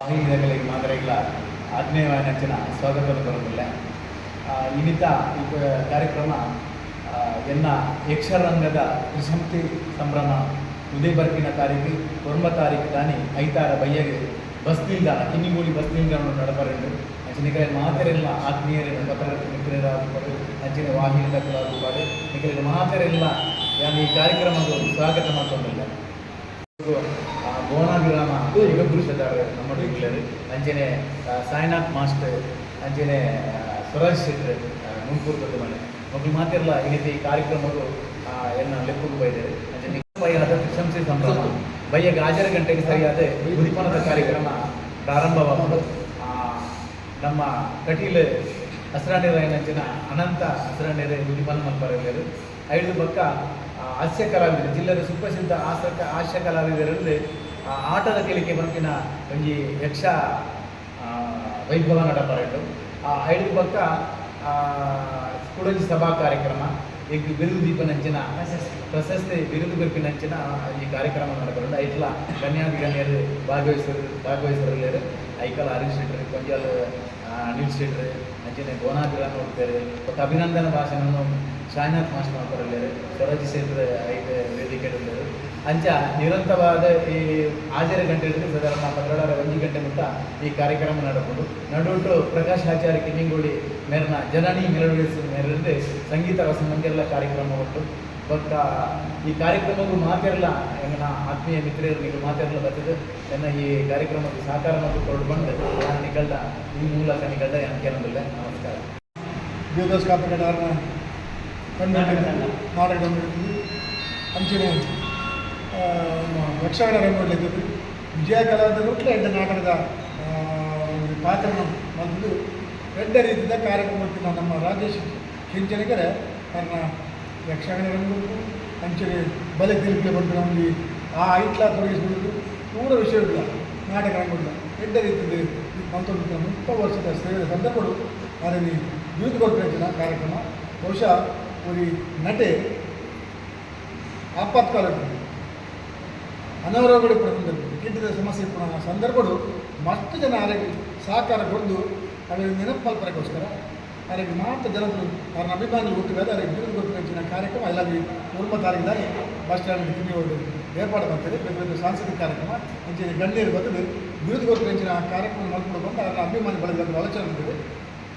ವಾಹಿನಿಗಳಿಗೆ ಮಾತ್ರ ಇಲ್ಲ ಆತ್ಮೀಯವಾದ ನೆಚ್ಚಿನ ಸ್ವಾಗತವನ್ನು ಬರುವುದಿಲ್ಲ ಇನ್ನಿತ ಈ ಕಾರ್ಯಕ್ರಮ ಎನ್ನ ಯಕ್ಷರಂಗದ ತ್ರಿಸಂತಿ ಸಂಭ್ರಮ ಉದಯ ಬರ್ಕಿನ ತಾರೀಕು ಒಂಬ ತಾರೀಕು ದಾನಿ ಐತಾರ ಬಯ್ಯಗೆ ಬಸ್ ನಿಲ್ದಾಣ ಕಿನ್ನಿಗೂಡಿ ಬಸ್ ನಿಲ್ದಾಣ ನಡಬರಂಡು ಅಂಚಿನ ಮಾತೆರೆಲ್ಲ ಆತ್ಮೀಯರನ್ನು ಪತ್ರಕರ್ತ ಮಿತ್ರರಾಗುವರು ಅಂಚಿನ ವಾಹಿನಿ ತಕ್ಕಲಾಗುವರು ನಿಖಿಲ ಮಾತೆರೆಲ್ಲ ಯಾನ್ ಈ ಕಾರ್ಯಕ್ರಮದ ಸ್ವಾಗತ ಮಾಡ್ಕೊಂಡಿಲ್ಲ. ನಮ್ಮ ಇಲ್ಲರು ಅಂಚನೆ ಆ, ಸಾಯಿನಾಥ್ ಮಾಸ್ಟರ್ ಅಂಜನೇ ಸ್ವರಾಜ್ ಶೆಟ್ಟರ್ ಮುಂಕೂರು ಮನೆ ಮಕ್ಕಳು ಮಾತಿರಲ್ಲ ಈ ರೀತಿ ಕಾರ್ಯಕ್ರಮಗಳು ಎನ್ನ ಲೆಕ್ಕಕ್ಕೆ ಬೈದರೆ ಅಂಜನೆ ಬಯ್ಯಾದ ಪ್ರಶಂಸೆ ಸಂಭ್ರಮ. ಬಯ್ಯ ಗಾಜರ ಗಂಟೆಗೆ ಸರಿಯಾದ ಗುದಿಪಣದ ಕಾರ್ಯಕ್ರಮ ಪ್ರಾರಂಭವಾಗುವುದು. ನಮ್ಮ ಕಟೀಲ್ ಹಸ್ರಾಂಡೇರ ಏನಂಚಿನ ಅನಂತ ಹಸ್ರಾಂಡೇರ ಗುದಿಪನ ಮಲ್ಪರಲ್ಲರು ಐದು ಪಕ್ಕ ಹಾಸ್ಯ ಕಲಾವಿದರು ಜಿಲ್ಲೆಯ ಸುಪ್ರಸಿದ್ಧ ಹಾಸ್ಯ ಹಾಸ್ಯ ಕಲಾವಿದರಲ್ಲಿ ಆಟದ ಕೇಳಿಕೆ ಬಂತಿನ ಒಂಜಿ ಯಕ್ಷ ವೈಭವ ನಡಪರಟ್ಟು ಆ ಐದು ಪಕ್ಕ ಆ, ಕುಡಂಜಿ ಸಭಾ ಕಾರ್ಯಕ್ರಮ ಈಗ ಬಿರುದು ದೀಪನಂಚಿನ ಪ್ರಶಸ್ತಿ. ಬಿರುದು ಬೆಪ್ಪಿನಂಚಿನ ಈ ಕಾರ್ಯಕ್ರಮ ನಡಪರಂಡು ಐಟ್ಲ ಕನ್ಯಾ ಗಣ್ಯರು ಭಾಗವಹಿಸರು ಭಾಗವಹಿಸರಲ್ಲೇರು. ಐಕಲ್ ಹರೀಶ್ ಶೆಟ್ರಿ ಕೊಂಜಾಲ್ ಅನಿಲ್ ಶೆಟ್ರಿ ಅಂಚನೆ ಗೋನಾಗ್ರಹ ನೋಡ್ತಾರೆ ಮತ್ತು ಅಭಿನಂದನ ಭಾಷಣವನ್ನು ಶಾಯ್ನಾಥ್ ಮಾಸ್ಟರ್ ಮಾಡ್ತಾರಲ್ಲೇರು. ಸ್ವರಾಜ್ ಕ್ಷೇತ್ರ ಐದು ವೇದಿಕೆ ಅಂಚ ನಿರಂತರವಾದ ಈ ಆಜರ ಗಂಟೆ ಹಿಡಿದು ಸಾಧಾರಣ ಪತ್ರೊಳರ ಒಂದು ಗಂಟೆ ಮುಟ್ಟ ಈ ಕಾರ್ಯಕ್ರಮ ನಡಬಹುದು ನಡುಟು ಪ್ರಕಾಶ್ ಆಚಾರ್ಯ ಕಿನ್ನಿಂಗೋಳಿ ಮೇರನ ಜನನಿ ಮೆರವಣಿಗೆ ಮೇರೆಂದು ಸಂಗೀತ ರಸ ಮಂದಿರಲ ಕಾರ್ಯಕ್ರಮ ಉಂಟು. ಬಟ್ ಈ ಕಾರ್ಯಕ್ರಮವು ಮಾತಿರಲ್ಲ ನನ್ನ ಆತ್ಮೀಯ ಮಿತ್ರರು ನೀವು ಮಾತಿರಲ್ಲ ಬರ್ತದೆ. ನನ್ನ ಈ ಕಾರ್ಯಕ್ರಮಕ್ಕೆ ಸಹಕಾರ ಮತ್ತು ಕೊಡ್ಬಂದು ನಾನು ನಿಗಲ್ದ ಈ ಮೂಲಕ ನಿಗಲ್ದ ಏನಂದಿಲ್ಲ ನಮಸ್ಕಾರ. ದೇವದಾಸ್ ಕನ್ನಡ ನಾಟಕ ಅಂಚನೆ. ಯಕ್ಷಗಾನ ಮಾಡಲಿದ್ದು ವಿಜಯ ಕಲಾವಿದರುಟ್ಲೆ ಎಂಟು ನಾಟಕದ ಪಾತ್ರ ಬಂದು ಎಂಟ ರೀತಿಯ ಕಾರ್ಯಕ್ರಮವನ್ನು ನಮ್ಮ ರಾಜೇಶ್ ಕೆಂಚನಗೆರೆ ನನ್ನ ಯಕ್ಷಗಾನ ರಂಗಕ್ಕೂ ಅಂಚನೆ ಬಲೆ ತಿರುಗಿ ಬಂದು ನಮಗೆ ಆ ಐಟ್ಲ ತೊಡಗಿಸ್ಬಿಡೋದು ಮೂರು ವಿಷಯಗಳ ನಾಟಕ ರಂಗಗಳ ಎಂಟ ರೀತಿಯಲ್ಲಿ ಪಂತೊಂಬತ್ತು ಮುಪ್ಪ ವರ್ಷದ ಸೇವೆ ಸಂದರ್ಭಗಳು, ಅದರಲ್ಲಿ ಯೂತ್ ಕೊಡ್ಬೇಕಿನ ಕಾರ್ಯಕ್ರಮ. ಬಹುಶಃ ಒಂದು ನಟೆ ಆಪತ್ಕಾಲ ಅನಾರೋಗ್ಯ ಪಡೆದಲ್ಲಿ ಕಿಡ್ನಿದ ಸಮಸ್ಯೆ ಪುನಃ ಸಂದರ್ಭಗಳು ಮಸ್ತ್ ಜನ ಆರೋಗ್ಯ ಸಹಕಾರಗೊಂಡು ಅವರಿಗೆ ನೆನಪಲ್ಪರಕ್ಕೋಸ್ಕರ ಅವರಿಗೆ ಮಾತ್ರ ಜನರು ಅವರ ಅಭಿಮಾನಿ ಹುಟ್ಟಿದಾಗ ಅವರಿಗೆ ಬಿರುದು ಗೊತ್ತಿನ ಕಾರ್ಯಕ್ರಮ ಎಲ್ಲರಿಗೆ ಮೂರ್ಮ ತಾರೀಕಿನಲ್ಲಿ ಬಸ್ ಸ್ಟ್ಯಾಂಡ್ ತಿಂಡಿ ಹೋಗಿ ಏರ್ಪಾಡು ಮಾಡ್ತಾರೆ ಬೇರೆ ಬೇರೆ ಸಾಂಸ್ಕೃತಿಕ ಕಾರ್ಯಕ್ರಮ ಅಂಚೆ ಗಣ್ಯರು ಬಂದು ಬಿರುದು ಗೊತ್ತಿನ ಕಾರ್ಯಕ್ರಮ ಮಾಡ್ಕೊಂಡು ಬಂದು ಅವರ ಅಭಿಮಾನಿ ಬಳಗದ ಆಲೋಚನೆ ಮಾಡಿದೆ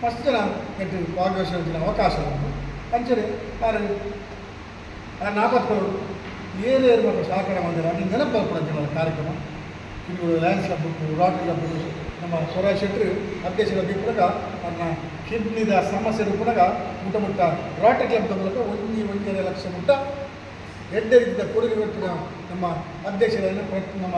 ಮಸ್ತ್ ಜನ ಕೆಟ್ಟು ಭಾಗವಹಿಸುವ ಅವಕಾಶ ಉಂಟು ಅಂಚನೆ ಅವರು ಆ ನಾಪತ್ಗಳು ಏನೇನು ಇರಬೇಕು ಸಹಕಾರ ಮಾಡಿದ್ದಾರೆ ಅಲ್ಲಿ ನೆನಪು ಕಾರ್ಯಕ್ರಮ. ಇದು ಲಯನ್ಸ್ ಕ್ಲಬ್ ರಾಟ್ ಕ್ಲಬ್ ನಮ್ಮ ಸ್ವರಾಜ್ ಶೆಟ್ಟರು ಅಧ್ಯಕ್ಷರ ಕೂಡ ನನ್ನ ಕಿಡ್ನಿದ ಸಮಸ್ಯೆ ಕೂಡ ಊಟ ಮುಟ್ಟ ರಾಟ್ ಕ್ಲಬ್ ಮೂಲಕ ಒಂದು ಒಂದೂವರೆ ಲಕ್ಷ ಮುಟ್ಟ ಎಡ್ಡೆ ರೀತಿಯ ಕೊಡುಗೆ ಬಿಟ್ಟಿನ ನಮ್ಮ ಅಧ್ಯಕ್ಷರ ನಮ್ಮ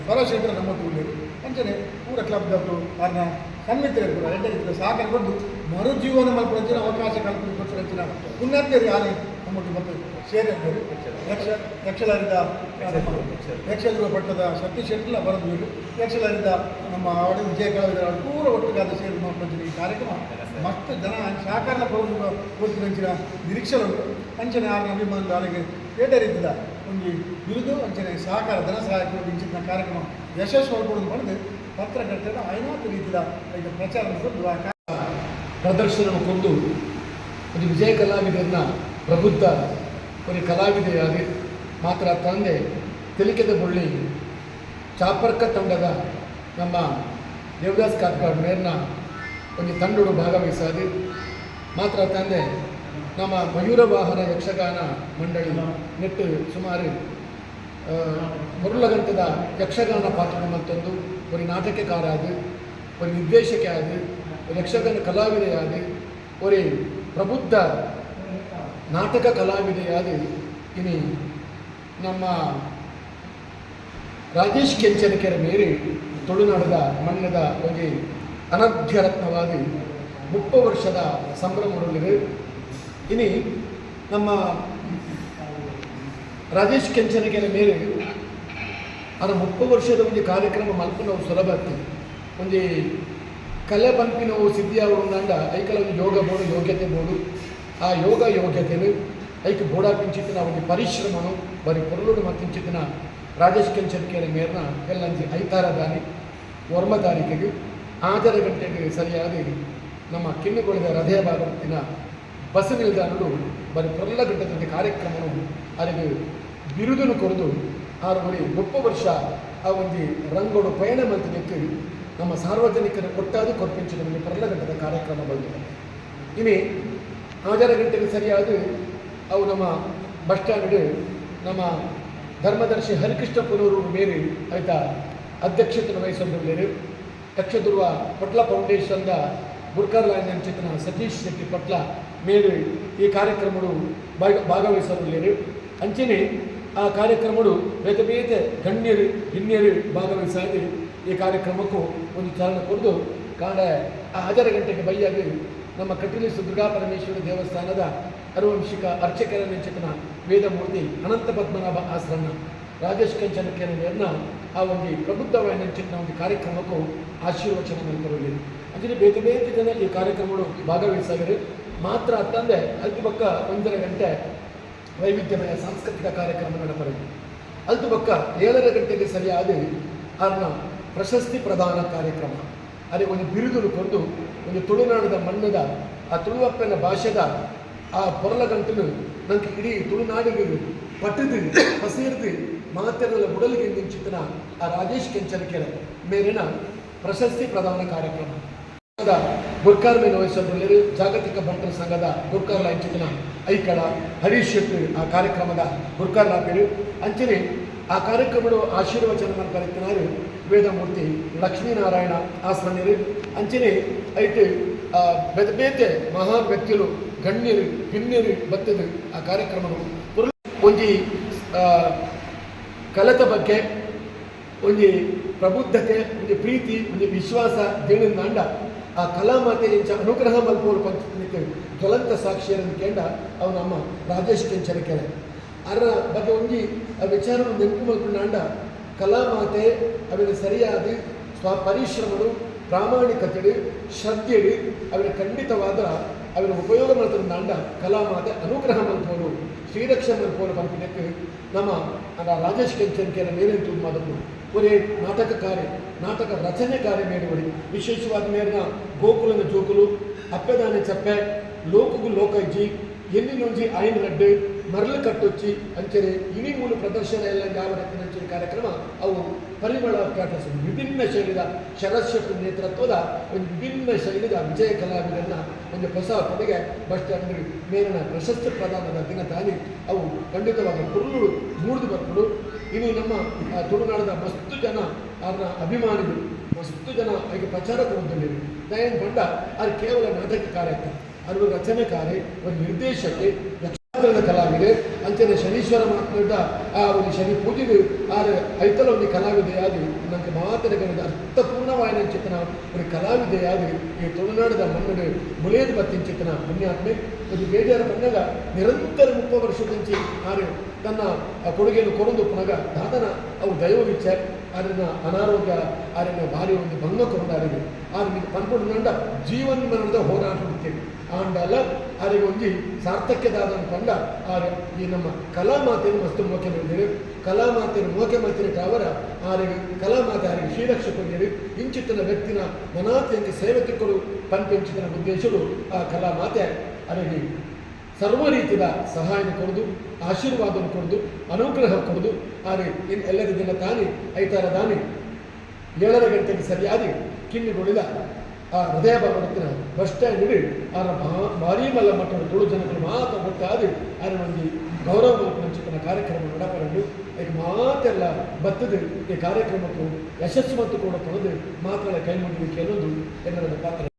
ಸ್ವರಾಜ್ ಶೆಟ್ಟರು ನಮ್ಮ ಉಳ್ಳರು ಅಂಚನೆ ಪೂರ ಕ್ಲಬ್ದವರು ಅದನ್ನ ಸನ್ಮಿತರು ಕೂಡ ಎಡ್ಡೆ ರೀತಿಯ ಸಹಕಾರ ಕೊಟ್ಟು ಮರುಜೀವನ ಮಲ್ಪಡಿಸಿನ ಅವಕಾಶ ಕಲ್ಪನೆ ಕೊಟ್ಟಿನ ಪುಣ್ಯಾತ್ಮರಿ ಆನೆ ನಮ್ಮೊಟ್ಟಿಗೆ ಮತ್ತು ಸೇರಿದ್ದರು ಯಕ್ಷ ಯಕ್ಷಲಾರಿದ ಯಕ್ಷಲೂರ ಪಟ್ಟದ ಸತೀಶ್ ಶೆಟ್ಟಿಲ ಬರೆದು ಯಕ್ಷಲಾರಿದ ನಮ್ಮ ಅವಳಿ ವಿಜಯ ಕಲಾವಿದರ ಪೂರ ಒಟ್ಟಿಗಾದ ಸೇರಿ ಮಾಡ್ಕೊಂಡು ಈ ಕಾರ್ಯಕ್ರಮ ಮಸ್ತ್ ಜನ ಸಹಕಾರ ಕೊಟ್ಟಿನ ನಿರೀಕ್ಷೆ ಉಂಟು ಅಂಚನೆ ಆರು ಅಭಿಮಾನದ ಅವರಿಗೆ ಬೇರೆ ರೀತಿಯ ಒಂದು ಬಿರುದು, ಅಂಚನೆ ಸಹಕಾರ, ಧನ ಸಹಾಯ ಕೊಟ್ಟು ಇಂಚಿನ ಕಾರ್ಯಕ್ರಮ ಯಶಸ್ವಿ ಮಾಡ್ಕೊಡೋದು ಮಾಡಿದ್ರೆ ಪತ್ರಕರ್ತರ ಐನಾತು ರೀತಿಯ ಈಗ ಪ್ರಚಾರ ಪ್ರದರ್ಶನವನ್ನು ಆ ಕಾ- ಪ್ರದರ್ಶನ ಕೊಂದು ಒಂದು ವಿಜಯ ಕಲಾವಿದರನ್ನ ಪ್ರಬುದ್ಧ ಒಂದು ಕಲಾವಿದೆಯಾಗಿ ಮಾತ್ರ ತಂದೆ ತೆಲಿಕೆದ ಬುಳ್ಳಿ ಚಾಪರ್ಕ ತಂಡದ ನಮ್ಮ ದೇವದಾಸ್ ಕಾರ್ಕಾಡ್ ಮೇರ್ನ ಒಂದು ತಂಡಡು ಭಾಗವಹಿಸಾದಿ. ಮಾತ್ರ ತಂದೆ ನಮ್ಮ ಮಯೂರ ವಾಹನ ಯಕ್ಷಗಾನ ಮಂಡಳಿ ನೆಟ್ಟು ಸುಮಾರು ಮುರುಳಗಂಟದ ಯಕ್ಷಗಾನ ಪಾತ್ರ ಮತ್ತೊಂದು ಒಂದು ನಾಟಕಕಾರ ಅದು ಒಂದು ನಿರ್ದೇಶಕ ಅದು ಯಕ್ಷಗಾನ ಕಲಾವಿದೆಯಾದ ಒರಿ ಪ್ರಬುದ್ಧ ನಾಟಕ ಕಲಾವಿದೆಯಾಗಿ ಇನಿ ನಮ್ಮ ರಾಜೇಶ್ ಕೆಂಚನಕೆರೆ ಮೇರೆ ತುಳುನಾಡದ ಮಣ್ಣದ ಒಂದು ಅನಭ್ಯರತ್ನವಾದ ಮುಪ್ಪ ವರ್ಷದ ಸಂಭ್ರಮರಲ್ಲಿದೆ ಇನಿ ನಮ್ಮ ರಾಜೇಶ್ ಕೆಂಚನಕೆರೆ ಮೇರೆ ಅದರ ಮುಪ್ಪ ವರ್ಷದ ಒಂದು ಕಾರ್ಯಕ್ರಮ ಮಲ್ಪನ ಸುಲಭ ಆಗ್ತದೆ ಒಂದು ಕಲೆ ಪಂಪಿನವು ಸಿದ್ಧಿಯಾವು ಉಂಡ ಐಕಲ ಒಂದು ಯೋಗ ಬೋಡು ಯೋಗ್ಯತೆ ಬೋಡು ಆ ಯೋಗ ಯೋಗ್ಯತೆನು ಐಕ್ ಬೋಡಾಪಿಂಚಿತ್ತಿನ ಒಂದು ಪರಿಶ್ರಮನು, ಬರೀ ಪೊರುಳುಡು ಮತ್ತಿಂಚಿತ್ತಿನ ರಾಜೇಶ್ ಕೆಂಚನ್ಕೇರಿ ಮೇರ್ನ ಎಲ್ಲಂಜಿ ಐತಾರ ದಾರಿ ಒರ್ಮ ತಾರೀಕಿಗೆ ಆಜರ ಗಂಟೆಗೆ ಸರಿಯಾಗಿ ನಮ್ಮ ಕಿನ್ನುಗೊಳಿದ ಹೃದಯ ಭಾಗವತಿನ ಬಸ್ ನಿಲ್ದಾಣಗಳು, ಬರೀ ಪ್ರಲ್ಲ ಗಂಟೆದಲ್ಲಿ ಕಾರ್ಯಕ್ರಮವು ಅವರಿಗೆ ಬಿರುದನ್ನು ಕೊರೆದು ಆರು ಬಳಿ ವರ್ಷ ಆ ಒಂದು ರಂಗೋಡು ಪಯಣ ಮಂತ್ರಿಕ್ಕೆ ನಮ್ಮ ಸಾರ್ವಜನಿಕರ ಕೊಟ್ಟಾದ ಕೊರ್ಪಿಂಚಿದ ನಮಗೆ ಪ್ರಲ್ಲ ಗಂಟದ ಕಾರ್ಯಕ್ರಮ ಬಂದಿದೆ. ಇನಿ ಆಜರ ಗಂಟೆಗೆ ಸರಿಯಾದ ಅವು ನಮ್ಮ ಬಸ್ ಸ್ಟ್ಯಾಂಡ್ ನಮ್ಮ ಧರ್ಮದರ್ಶಿ ಹರಿಕೃಷ್ಣ ಮೇರಿ ಆಯ್ತಾ ಅಧ್ಯಕ್ಷತೆ ವಹಿಸಿಕೊಂಡಿದ್ದಾರೆ ಯಕ್ಷದುರ್ವ ಪಟ್ಲ ಫೌಂಡೇಶನ್ದ ಬುರ್ಕರ್ ಲೈನ್ ಅಂಚಿತನ ಸತೀಶ್ ಶೆಟ್ಟಿ ಪಟ್ಲ ಮೇರಿ ಈ ಕಾರ್ಯಕ್ರಮಗಳು ಭಾಗ ಭಾಗವಹಿಸಲಿದ್ದಾರೆ ಅಂಚನೆ ಆ ಕಾರ್ಯಕ್ರಮಗಳು ಬೇತೆ ಬೇತೆ ಗಣ್ಯರು ಹಿನ್ನೆರು ಭಾಗವಹಿಸಿ ಈ ಕಾರ್ಯಕ್ರಮಕ್ಕೂ ಒಂದು ಚಾಲನೆ ಕೊಡದು ಕಾರಣ ಆ ಹಜಾರ ಗಂಟೆಗೆ ಬೈಯಾಗಿ ನಮ್ಮ ಕಟೀಲಿ ಸುದುರ್ಗಾ ಪರಮೇಶ್ವರ ದೇವಸ್ಥಾನದ ಅನುವಂಶಿಕ ಅರ್ಚಕರ ನಿಂಚಕನ ವೇದಮೂರ್ತಿ ಅನಂತ ಪದ್ಮನಾಭ ಆಶ್ರಮ ರಾಜೇಶ್ ಕಂಚನಕೆರನ್ನ ಆ ಒಂದು ಪ್ರಬುದ್ಧವಾಯ ನಿಂಚಿನ ಒಂದು ಕಾರ್ಯಕ್ರಮಕ್ಕೂ ಆಶೀರ್ವಚನ ಮಲ್ಪರಲ್ಲಿ ಅಂದರೆ ಬೇರೆ ಬೇರೆ ಜನ ಈ ಕಾರ್ಯಕ್ರಮಗಳು ಭಾಗವಹಿಸಿದರೆ ಮಾತ್ರ ಅತ್ತಂದೆ ಅಲ್ತು ಪಕ್ಕ ಒಂದರ ಗಂಟೆ ವೈವಿಧ್ಯಮಯ ಸಾಂಸ್ಕೃತಿಕ ಕಾರ್ಯಕ್ರಮ ನಡೆಪರದು ಅಲ್ತು ಪಕ್ಕ ಏಳರ ಗಂಟೆಗೆ ಸರಿಯಾದ ಅದನ್ನ ಪ್ರಶಸ್ತಿ ಪ್ರದಾನ ಕಾರ್ಯಕ್ರಮ. ಅದೇ ಒಂದು ಬಿರುದು ಕೊಂದು ಒಂದು ತುಳುನಾಡದ ಮಣ್ಣದ, ಆ ತುಳುವಪ್ಪನ ಭಾಷೆದ ಆ ಪೊರಲ ಗಂಟಲು ನನಗೆ ಇಡೀ ತುಳುನಾಡಿಗೆ ಪಟ್ಟದು ಹಸಿರ್ದು ಮಾತೆರಲ ಉಡಲಿಗೆ ನಿಂಚಿತನ ಆ ರಾಜೇಶ್ ಕೆಂಚನ ಕೆಂಚನಕೆರೆ ಮೇಲಿನ ಪ್ರಶಸ್ತಿ ಪ್ರದಾನ ಕಾರ್ಯಕ್ರಮ. ಗುರ್ಕಾರ್ ಮೇಲೆ ಜಾಗತಿಕ ಬಂಟರ ಸಂಘದ ಗುರ್ಕಾರ್ ಲೈಂಚಿತನ ಐಕಡ ಹರೀಶ್ ಶೆಟ್ಟಿ ಆ ಕಾರ್ಯಕ್ರಮದ ಗುರ್ಕಾರ್ ಲಾಪೇರು ಅಂಚನೆ ಆ ಕಾರ್ಯಕ್ರಮಗಳು ಆಶೀರ್ವಚನ ಕರೆಕ್ತಿನಾರು ವೇದಮೂರ್ತಿ ಅಂಚನೆ ಐತೆ ಆ, ಬೇತೆ ಬೇತೆ ಮಹಾನ್ ವ್ಯಕ್ತಿಗಳು ಗಣ್ಯರು ಗಿಣ್ಯರು ಬತ್ತದು ಆ ಕಾರ್ಯಕ್ರಮಗಳು ಒಂಜಿ ಆ, ಕಲೆತ ಬಗ್ಗೆ ಒಂದು ಪ್ರಬುದ್ಧತೆ ಒಂದು ಪ್ರೀತಿ ಒಂದು ವಿಶ್ವಾಸ ದೇಣಿಂದಾಂಡ ಆ ಕಲಾಮಾತೆ ಇಂಚ ಅನುಗ್ರಹ ಮಲ್ಪೋರು ಜ್ವಲಂತ ಸಾಕ್ಷಿಯರನ್ನು ಕೇಂದ್ರ ಅವು ನಮ್ಮ ರಾಜೇಶ್ ಕೆಂಚನಕೆರೆ. ಅದರ ಬಗ್ಗೆ ಒಂಜಿ ವಿಚಾರವನ್ನು ನೆನಪು ಕಲಾ ಮಾತೆ ಅವನ ಸರಿಯಾದ, ಸ್ವ ಪರಿಶ್ರಮಡು, ಪ್ರಾಮಾಣಿಕತೆಡು, ಶ್ರದ್ಧೆಡು ಅವನ ಖಂಡಿತವಾದ ಅವನ ಉಪಯೋಗ ಮಾಡ್ತಾಂಡ ಕಲಾ ಮಾತೆ ಅನುಗ್ರಹ ಮಲ್ಪೋರು ಶ್ರೀರಕ್ಷ ಮಲ್ಪೋರು ಪಂಪಿನಕ್ಕೆ ನಮ್ಮ ರಾಜೇಶ್ ಕೆಂಚನಿಕೆಯ ಮೇಲೆ ತುಂಬ ಒರೇ ಒಂದೇ ನಾಟಕ ರಚನೆಕಾರಿ ಮೇಡುವಡಿ ವಿಶೇಷವಾದ ಮೇರಿನ ಗೋಕುಲನ ಜೋಕುಲು, ಅಪ್ಪೆದಾನೆ ಚಪ್ಪೆ, ಲೋಕಗು ಲೋಕಜ್ಜಿ ಎನ್ನಿನೊಂಜಿ ಐನ್ ರಡ್ಡು ಮರಳು ಕಟ್ಟೊಚ್ಚಿ ಅಂಚನೆ ಇಡೀ ಮೂಲ ಪ್ರದರ್ಶನ ಎಲ್ಲ ಯಾವ ರೀತಿಯ ಕಾರ್ಯಕ್ರಮ ಅವು ಪರಿಮಳ ಪ್ರಕಟಿಸಿ ವಿಭಿನ್ನ ಶೈಲಿಯ ಶರಶಕ್ತಿ ನೇತೃತ್ವದ ಒಂದು ವಿಭಿನ್ನ ಶೈಲಿಯ ವಿಜಯ ಕಲಾವಿದರನ್ನ ಒಂದು ಹೊಸ ಪಡೆಗೆ ಬಸ್ ಸ್ಟ್ಯಾಂಡ್ ಮೇಲಿನ ಪ್ರಶಸ್ತಿ ಪ್ರದಾನದ ದಿನ ತಾನಿ ಅವು ಖಂಡಿತವಾದ ಕುರುಳು ಮೂಡಿದು ಬರ್ಕೊಂಡು ಇನ್ನು ನಮ್ಮ ಆ, ತುಳುನಾಡದ ಮಸ್ತು ಜನ ಅವರ ಅಭಿಮಾನಿಗಳು ಮಸ್ತು ಜನ ಈಗ ಪ್ರಚಾರ ಕೊಡುವುದಿಲ್ಲ ದಯನ್ ಬಂಡ ಅದು ಕೇವಲ ನಾಟಕ ಕಾರ್ಯಕ್ರಮ. ಅದು ರಚನೆಕಾರಿ ಒಂದು ನಿರ್ದೇಶಕಿ ಯಕ್ಷಗಾನದ ಕಲಾವಿದೆ. ಅಂಚನೆ ಶನೀಶ್ವರ ಮಾತನಾಡಿದ ಆ ಒಂದು ಶನಿ ಪೂಜೆಗೆ ಆರ ಐತಲ ಒಂದು ಕಲಾವಿದೆಯಾಗಿ ನನಗೆ ಮಾತನಾಡಿದ ಅರ್ಥಪೂರ್ಣವಾದ ಚಿತ್ರನ ಒಂದು ಕಲಾವಿದೆಯಾಗಿ ಈ ತುಳುನಾಡದ ಮಣ್ಣು ಮುಳಿಯದು ಬತ್ತಿನ ಚಿತ್ರನ ಪುಣ್ಯಾತ್ಮೆ. ಒಂದು ಬೇಜಾರು ಬಂದಾಗ ನಿರಂತರ ಮುಪ್ಪ ವರ್ಷದಿಂಚಿ ಆರು ತನ್ನ ಆ ಕೊಡುಗೆಯನ್ನು ಕೊಡೋದು ಪುನಗ ದಾದನ ಅವು ದೈವವಿಚ್ಛ. ಅದನ್ನ ಅನಾರೋಗ್ಯ ಅದನ್ನ ಭಾರಿ ಒಂದು ಭಂಗ ಕೊಡೋದಾರಿಗೆ ಅದನ್ನ ಪನ್ಕೊಂಡು ನಂಡ ಜೀವನ ಮರಣದ ಹೋರಾಟ ಬಿಡ್ತೇವೆ ಆಂಡಲ್ಲ ಅದಕ್ಕೆ ಒಂದು ಸಾರ್ಥಕ್ಯದಾದ ಪಂಡ ಆರ ಈ ನಮ್ಮ ಕಲಾ ಕಲಾಮಾತೆಯನ್ನು ಮಸ್ತು ಮೋಕೆ ಕಲಾ ಕಲಾಮಾತೆಯನ್ನು ಮೋಕೆ ಮಾಡ್ತಿರಟ ಅವರ, ಆರಿಗೆ ಕಲಾಮಾತೆ ಆರಿಗೆ ಶ್ರೀರಕ್ಷಕರಿಗೆ ಇಂಚಿತ್ತಿನ ವ್ಯಕ್ತಿನ ಮನಾತಿಯಂಗೆ ಸೇವೆ ತಿಕ್ಕಲು ಪಂಪಿಂಚಿತನ ಉದ್ದೇಶಗಳು ಆ ಕಲಾ ಮಾತೆ ಅದರಿಗೆ ಸರ್ವ ರೀತಿಯ ಸಹಾಯನ ಕೊಡೋದು, ಆಶೀರ್ವಾದನ ಕೊಡೋದು, ಅನುಗ್ರಹ ಕೊಡೋದು. ಆದರೆ ಇನ್ನು ಎಲ್ಲರ ತಾನೇ ಐತಾರ ತಾನೇ ಏಳರ ಗಂಟೆಗೆ ಸರಿಯಾಗಿ ಕಿನ್ನಿಗೊಳಿದ ಆ ಹೃದಯ ಭಗವಂತನ ಬಸ್ ಸ್ಟ್ಯಾಂಡ್ ಇಡೀ. ಅವರ ಭಾರೀ ಮಲ್ಲ ಮಟ್ಟದ ತುಳು ಜನಗಳು ಮಾತ್ರ ಗೊತ್ತಾದಿ ಅವರ ಒಂದು ಗೌರವ ಮಲ್ಪನ ಕಾರ್ಯಕ್ರಮ ನಡಪರಲು ಈಗ ಮಾತೆಲ್ಲ ಬತ್ತದ. ಈ ಕಾರ್ಯಕ್ರಮಕ್ಕೂ ಯಶಸ್ಸು ಮತ್ತು ಕೂಡ ತೊಳೆದು. ಮಾತ್ರ ಕೈ ಮುಗಿಲಿಕ್ಕೆ ಅನ್ನೋದು ಎಲ್ಲರ ಪಾತ್ರ.